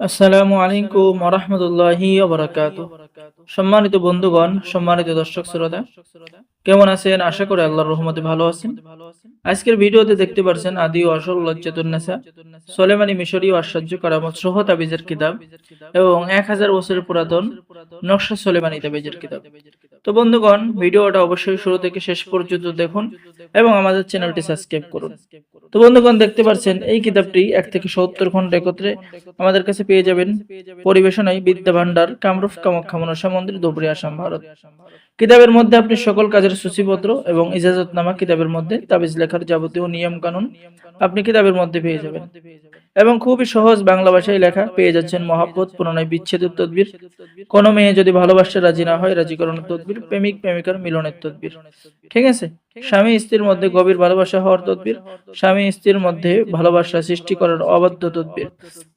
আসসালামু আলাইকুম রহমতুল্লাহি সম্মানিত বন্ধুগণ, সম্মানিত দর্শক শ্রোতা, কেমন আছেন? আশা করি আল্লাহর রহমতে ভালো আছেন। আজকের ভিডিওতে দেখতে পারছেন আদি ও আসল লজ্জাতুন্নেসা সোলেমানি মিশরীয় আশ্চর্য কারামত সহ তাবিজের কিতাব এবং এক হাজার বছরের পুরাতন নকশা সোলেমানি তাবিজের কিতাব। তো বন্ধুগণ, ভিডিওটা অবশ্যই শুরু থেকে শেষ পর্যন্ত দেখুন এবং আমাদের চ্যানেলটি সাবস্ক্রাইব করুন। তো বন্ধুগণ, দেখতে পাচ্ছেন, এই কিতাবটি এক থেকে সত্তর খন্ড একত্রে আমাদের কাছে পেয়ে যাবেন। পরিবেশনায় বিদ্যা ভান্ডার কামরূপ, কামাখ্যা, মনসা মন্দির, ধুবড়ি, আসাম, ভারত। কিতাবের মধ্যে আপনি সকল কাজের সূচিপত্র এবং ইজাজতনামা কিতাবের মধ্যে তাবিজ লেখার যাবতীয় নিয়ম কানুন আপনি কিতাবের মধ্যে পেয়ে যাবেন। এবং খুবই সহজ বাংলা ভাষায় লেখা পেয়ে যাচ্ছেন মহাব্বত, পুনরায় বিচ্ছেদের তদবির। কোনো মেয়ে যদি ভালোবাসতে রাজি না হয়, রাজিকরণের তদবির প্রেমিক প্রেমিকার মিলনের তদবির। ঠিক আছে? স্বামী স্ত্রীর মধ্যে গভীর ভালোবাসা হওয়ার তদবির, স্বামী স্ত্রীর মধ্যে ভালোবাসা সৃষ্টি করার অবাধ্য তদবির।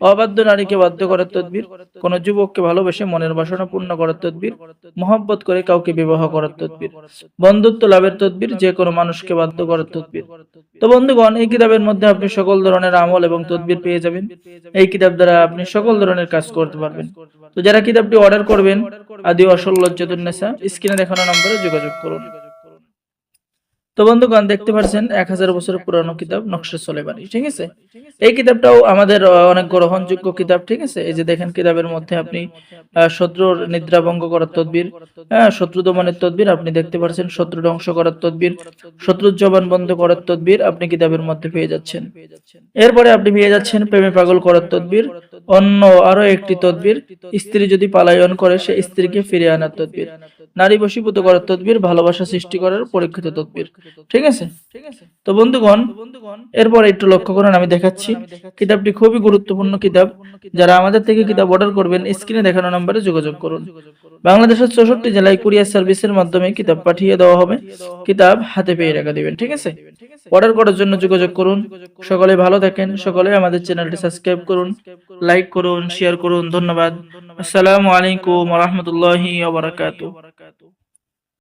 অবাধ্য নারীকে বাধ্য করার তদবির, কোন যুবককে ভালোবেসে মনের বাসনা পূর্ণ করার তদবির, মহব্বত করে কাউকে বিবাহ করার তদবির, বন্ধুত্ব লাভের তদবির, যে কোনো মানুষকে বাধ্য করার তদবির। তো বন্ধুগণ, এই কিতাবের মধ্যে আপনি সকল ধরনের আমল এবং তদবির পেয়ে যাবেন। এই কিতাব দ্বারা আপনি সকল ধরনের কাজ করতে পারবেন। তো যারা কিতাবটি অর্ডার করবেন, আদি অসল লজ্জাতুন্নেসা স্ক্রিনে দেখানো নম্বরে যোগাযোগ করুন। তো বন্ধুগণ, দেখতে পাচ্ছেন এক হাজার বছরের পুরানো কিতাব নকশা সোলেমানি, ঠিক আছে? এই কিতাবটাও আমাদের অনেক গ্রহণযোগ্য কিতাব, ঠিক আছে? এই যে দেখেন কিতাবের মধ্যে আপনি শত্রুর নিদ্রা ভঙ্গ করার তদবির হ্যাঁ শত্রু দমনের তদবির, আপনি দেখতে পাচ্ছেন শত্রু ধ্বংস করার তদবির, শত্রুর জবান বন্ধ করার তদবির আপনি কিতাবের মধ্যে পেয়ে যাচ্ছেন। এরপরে আপনি পেয়ে যাচ্ছেন প্রেমে পাগল করার তদবির অন্য আরও একটি তদবির, স্ত্রী যদি পালায়ন করে, সে স্ত্রীকে ফিরে আনার তদবির। নারী বশীভূত করার তদবির, ভালোবাসা সৃষ্টি করার পরীক্ষিত তদবির। ঠিক আছে? ঠিক আছে তো বন্ধুগণ, এরপর একটু লক্ষ্য করেন, আমি দেখাচ্ছি। কিতাবটি খুবই গুরুত্বপূর্ণ কিতাব। যারা আমাদের থেকে কিতাব অর্ডার করবেন, স্ক্রিনে দেখানো নম্বরে যোগাযোগ করুন। বাংলাদেশের চৌষট্টি জেলায় কুরিয়ার সার্ভিসের মাধ্যমে কিতাব পাঠিয়ে দেওয়া হবে। কিতাব হাতে পেয়ে রাখা দিবেন, ঠিক আছে? অর্ডার করার জন্য যোগাযোগ করুন। সকলে ভালো থাকেন। সকলে আমাদের চ্যানেলটি সাবস্ক্রাইব করুন। লাইক করুন শেয়ার করুন ধন্যবাদ। আসসালামু আলাইকুম রহমতুল্লাহি